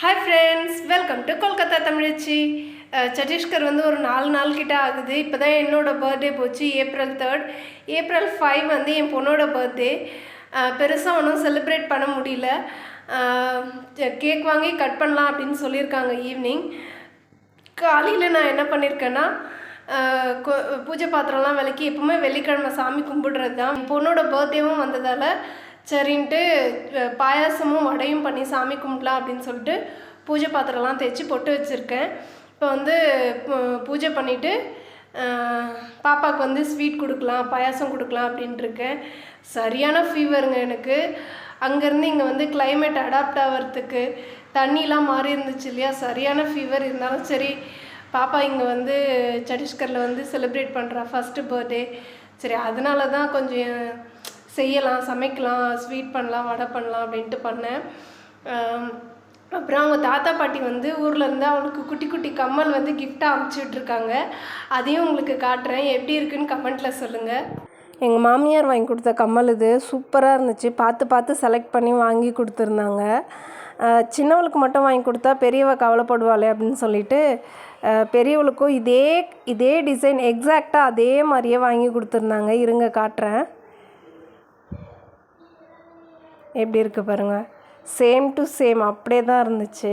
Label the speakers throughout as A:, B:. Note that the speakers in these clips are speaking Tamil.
A: Hi friends welcome to Kolkata தமிழச்சி சட்டீஸ்கர் சத்தீஸ்கர் வந்து ஒரு நாலு நாள் கிட்ட ஆகுது. இப்போ தான் என்னோடய பர்த்டே போச்சு ஏப்ரல் தேர்ட் ஏப்ரல் ஃபைவ் வந்து என் பொண்ணோட பர்த்டே பெருசாக ஒன்றும் செலிப்ரேட் பண்ண முடியல. Uh, கேக் வாங்கி கட் பண்ணலாம் அப்படின்னு சொல்லியிருக்காங்க ஈவினிங் காலையில் நான் என்ன பண்ணியிருக்கேன்னா uh, கொ- பூஜை பாத்திரம்லாம் விளக்கி எப்பவுமே வெள்ளிக்கிழமை சாமி கும்பிடுறது தான் என் பொண்ணோட பர்த்டேவும் வந்ததால் சரின்ட்டு பாயாசமும் வடையும் பண்ணி சாமி கும்பிடலாம் அப்படின்னு சொல்லிட்டு பூஜை பாத்திரம்லாம் தேய்ச்சி பொட்டு வச்சுருக்கேன். இப்போ வந்து பூஜை பண்ணிவிட்டு பாப்பாவுக்கு வந்து ஸ்வீட் கொடுக்கலாம் பாயாசம் கொடுக்கலாம் அப்படின்ட்டுருக்கேன் சரியான ஃபீவருங்க எனக்கு. அங்கேருந்து இங்கே வந்து கிளைமேட் அடாப்ட் ஆகிறதுக்கு தண்ணிலாம் மாறி இருந்துச்சு இல்லையா? சரியான ஃபீவர் இருந்தாலும் சரி பாப்பா இங்கே வந்து சத்தீஸ்கரில் வந்து செலிப்ரேட் பண்ணுறா ஃபஸ்ட்டு பர்த்டே சரி அதனால தான் கொஞ்சம் செய்யலாம் சமைக்கலாம் ஸ்வீட் பண்ணலாம் வடை பண்ணலாம் அப்படின்ட்டு பண்ணேன். அப்புறம் அவங்க தாத்தா பாட்டி வந்து ஊரில் இருந்து அவளுக்கு குட்டி குட்டி கம்மல் வந்து கிஃப்டாக அமுச்சுட்ருக்காங்க அதையும் உங்களுக்கு காட்டுறேன். எப்படி இருக்குன்னு கமெண்ட்டில் சொல்லுங்கள் எங்கள் மாமியார் வாங்கி கொடுத்த கம்மல் இது சூப்பராக இருந்துச்சு. பார்த்து பார்த்து செலக்ட் பண்ணி வாங்கி கொடுத்துருந்தாங்க. சின்னவளுக்கு மட்டும் வாங்கி கொடுத்தா பெரியவ கவலைப்படுவாளே அப்படின்னு சொல்லிட்டு பெரியவளுக்கும் இதே இதே டிசைன் எக்ஸாக்டாக அதே மாதிரியே வாங்கி கொடுத்துருந்தாங்க. இருங்க காட்டுறேன். எப்படி இருக்குது பாருங்கள் சேம் டு சேம் அப்படியே தான் இருந்துச்சு.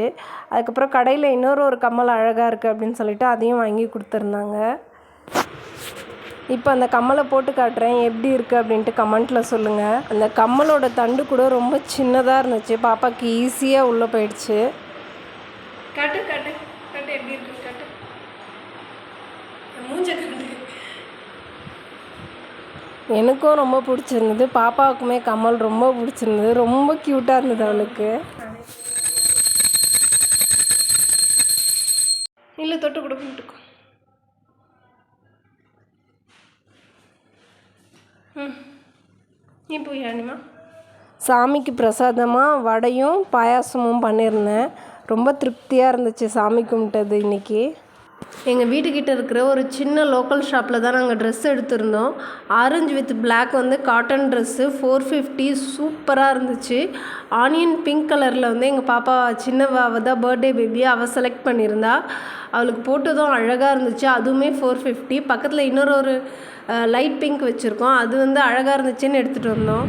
A: அதுக்கப்புறம் கடையில் இன்னொரு ஒரு கம்மல் அழகாக இருக்குது அப்படின்னு சொல்லிட்டு அதையும் வாங்கி கொடுத்துருந்தாங்க. இப்போ அந்த கம்மலை போட்டு காட்டுறேன். எப்படி இருக்குது அப்படின்ட்டு கமெண்ட்டில் சொல்லுங்கள் அந்த கம்மலோட தண்டு கூட ரொம்ப சின்னதாக இருந்துச்சு. பாப்பாக்கு ஈஸியாக உள்ளே போயிடுச்சு. கட்டு கட்டு. கட்டு எப்படி இருக்கு? கட்டு. மூஞ்ச எனக்கும் ரொம்ப பிடிச்சிருந்தது. பாப்பாவுக்குமே கம்மல் ரொம்ப பிடிச்சிருந்தது. ரொம்ப க்யூட்டாக இருந்தது அவளுக்கு. இல்லை தொட்டு கூட கும்பிட்டுக்கோ. ம். நீ போய் அனிமா சாமிக்கு பிரசாதமாக வடையும் பாயாசமும் பண்ணியிருந்தேன் ரொம்ப திருப்தியாக இருந்துச்சு சாமி கும்பிட்டது இன்னைக்கு. எங்கள் வீட்டுக்கிட்ட இருக்கிற ஒரு சின்ன லோக்கல் ஷாப்பில் தான் நாங்கள் ட்ரெஸ் எடுத்திருந்தோம். ஆரஞ்சு வித் பிளாக் வந்து காட்டன் ட்ரெஸ்ஸு ஃபோர் ஃபிஃப்டி சூப்பராக இருந்துச்சு. ஆனியன் பிங்க் கலரில் வந்து எங்கள் பாப்பா சின்னவாவை அவள் தான் பர்த்டே பேபி அவள் செலக்ட் பண்ணியிருந்தா. அவளுக்கு போட்டதும் அழகாக இருந்துச்சு. அதுவுமே ஃபோர் ஃபிஃப்டி பக்கத்தில் இன்னொரு ஒரு லைட் பிங்க் வச்சுருக்கோம். அது வந்து அழகாக இருந்துச்சுன்னு எடுத்துகிட்டு வந்தோம்.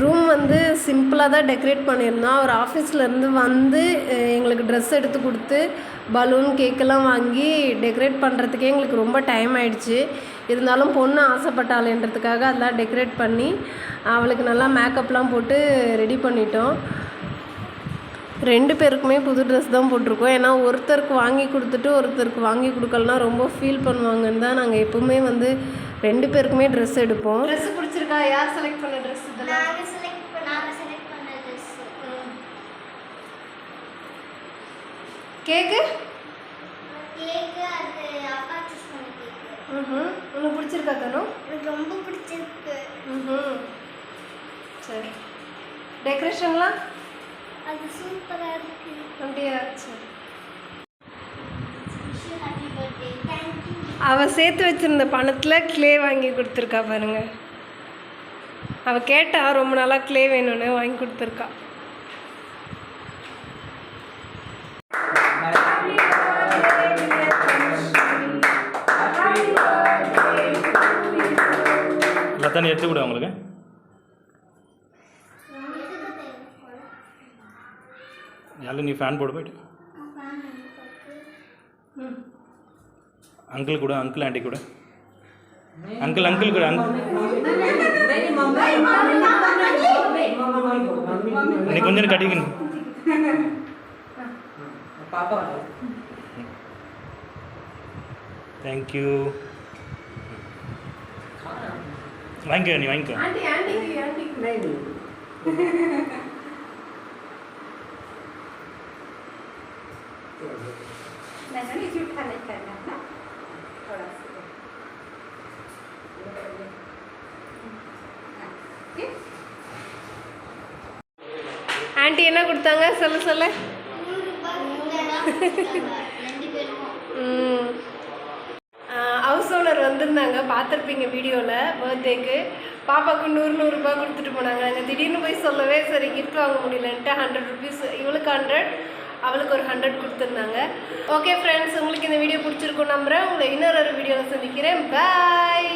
A: ரூம் வந்து சிம்பிளாக தான் டெக்கரேட் பண்ணியிருந்தோம். அவர் ஆஃபீஸ்லேருந்து வந்து எங்களுக்கு ட்ரெஸ் எடுத்து கொடுத்து பலூன் கேக்கெல்லாம் வாங்கி டெக்கரேட் பண்ணுறதுக்கே எங்களுக்கு ரொம்ப டைம் ஆயிடுச்சு. இருந்தாலும் பொண்ணு ஆசைப்பட்டாளேன்றதுக்காக அதெல்லாம் டெக்கரேட் பண்ணி அவளுக்கு நல்லா மேக்கப்லாம் போட்டு ரெடி பண்ணிட்டோம். ரெண்டு பேருக்குமே புது ட்ரெஸ் தான் போட்டிருக்கோம். ஏன்னா ஒருத்தருக்கு வாங்கி கொடுத்துட்டு ஒருத்தருக்கு வாங்கி கொடுக்கலனா ரொம்ப ஃபீல் பண்ணுவாங்கன்னு தான் நாங்கள் எப்பவுமே வந்து ரெண்டு பேருக்குமே ட்ரெஸ் எடுப்போம். ட்ரெஸ் பிடிச்சிருக்கா? யார் செலக்ட் பண்ண ட்ரெஸ் இதெல்லாம்?
B: நாங்க செலக்ட் பண்ண நாங்க செலக்ட் பண்ண ட்ரெஸ்
A: கேக்கு?
B: கேக்கு அது அப்பா சூஸ் பண்ண கேக்கு.
A: ம் உனக்கு பிடிச்சிருக்கா தனும்
B: எனக்கு ரொம்ப பிடிச்சிருக்கு.
A: சரி. டெக்கரேஷன்லாம்
B: அது சூப்பரா இருக்கு.
A: அப்படியா? சரி. அவள் சேர்த்து வச்சிருந்த பணத்தில் க்ளே வாங்கி கொடுத்துருக்கா பாருங்க. அவள் கேட்டா ரொம்ப நாளாக க்ளே வேணும்னு வாங்கி கொடுத்துருக்கா.
C: எடுத்து கொடு அவங்களுக்கு யாரும் நீ ஃபேன் போடு போயிட்டு? அங்கிள் கூட அங்கிள் ஆண்டி கூட. அங்கிள் அங்கிள் கூட அங்கிள் நீ கொஞ்சம் நேரம் கட்டிக்கணும் தேங்க்யூ வாங்கிக்கோ நீ வாங்கிக்கோ
A: ஆண்டி ஆண்டி ஆண்டி என்ன கொடுத்தாங்க? சொல்ல சொல்ல. ஹவுஸ் ஓனர் வந்திருந்தாங்க பார்த்துருப்பீங்க வீடியோவில் பர்த்டேக்கு பாப்பாவுக்கு நூறு நூறுரூபா கொடுத்துட்டு போனாங்க. நாங்கள் திடீர்னு போய் சொல்லவே சரி கிஃப்ட் வாங்க முடியலன்ட்டு ஹண்ட்ரட் ருபீஸ் இவளுக்கு ஹண்ட்ரட் அவளுக்கு ஒரு ஹண்ட்ரட் கொடுத்துருந்தாங்க. ஓகே ஃப்ரெண்ட்ஸ் உங்களுக்கு இந்த வீடியோ பிடிச்சிருக்கும் நம்புகிறேன் உங்களை இன்னொரு ஒரு வீடியோவில் சந்திக்கிறேன். பாய்